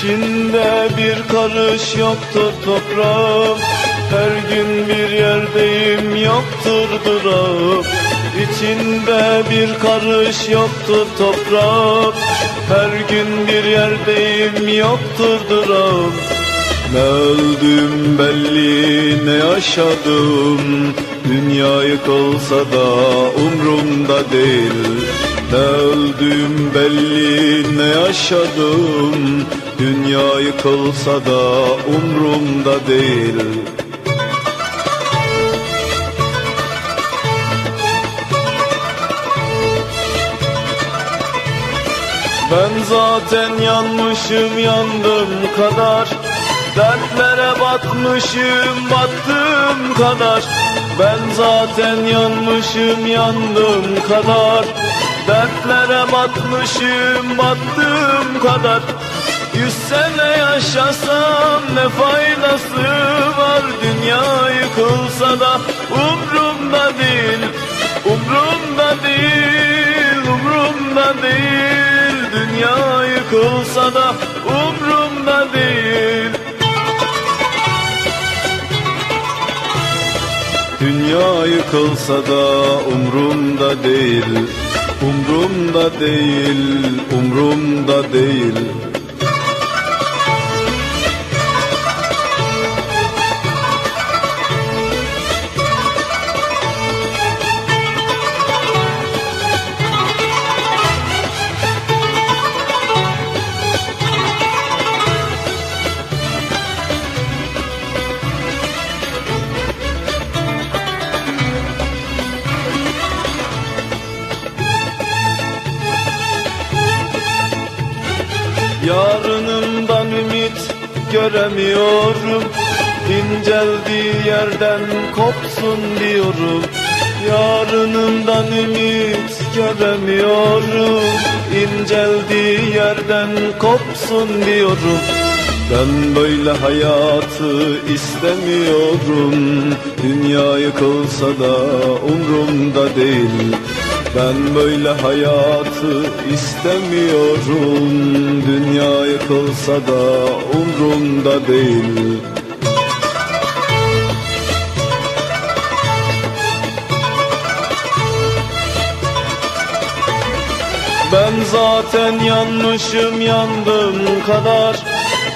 İçinde bir karış yoktur toprağım. Her gün bir yerdeyim yoktur durağım. İçinde bir karış yoktur toprağım. Her gün bir yerdeyim yoktur durağım. Ne öldüm belli ne yaşadım. Dünya yıkılsa da umrumda değil Ne öldüm belli ne yaşadım? Dünya yıkılsa da umrumda değil. Ben zaten yanmışım yandım kadar. Dertlere batmışım battığım kadar. Ben zaten yanmışım yandım kadar Dertlere batmışım battığım kadar. Yüz sene yaşasam ne faydası var Dünya yıkılsa da? Umrumda değil Umrumda değil, umrumda değil. Dünya yıkılsa da umrumda değil. Dünya yıkılsa da umrumda değil Umrumda değil, umrumda değil Yarınımdan ümit göremiyorum. İnceldiği yerden kopsun diyorum. Yarınımdan ümit göremiyorum. İnceldiği yerden kopsun diyorum ben böyle hayatı istemiyorum. Dünya yıkılsa da umrumda değil. Ben böyle hayatı istemiyorum. Dünya yıkılsa da umrumda değil. Ben zaten yanmışım yandım kadar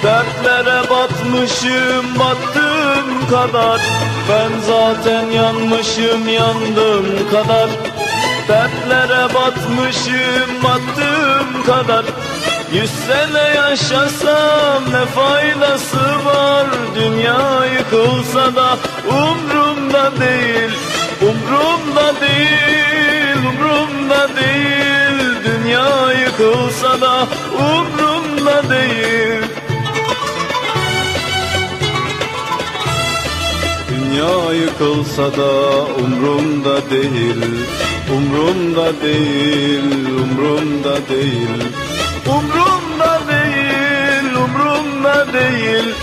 Dertlere batmışım battığım kadar. Ben zaten yanmışım yandım kadar. Dertlere batmışım battığım kadar. Yüz sene yaşasam ne faydası var? Dünya yıkılsa da umrumda değil Umrumda değil, Dünya yıkılsa da umrumda değil Umrumda değil, umrumda değil. Umrumda değil, umrumda değil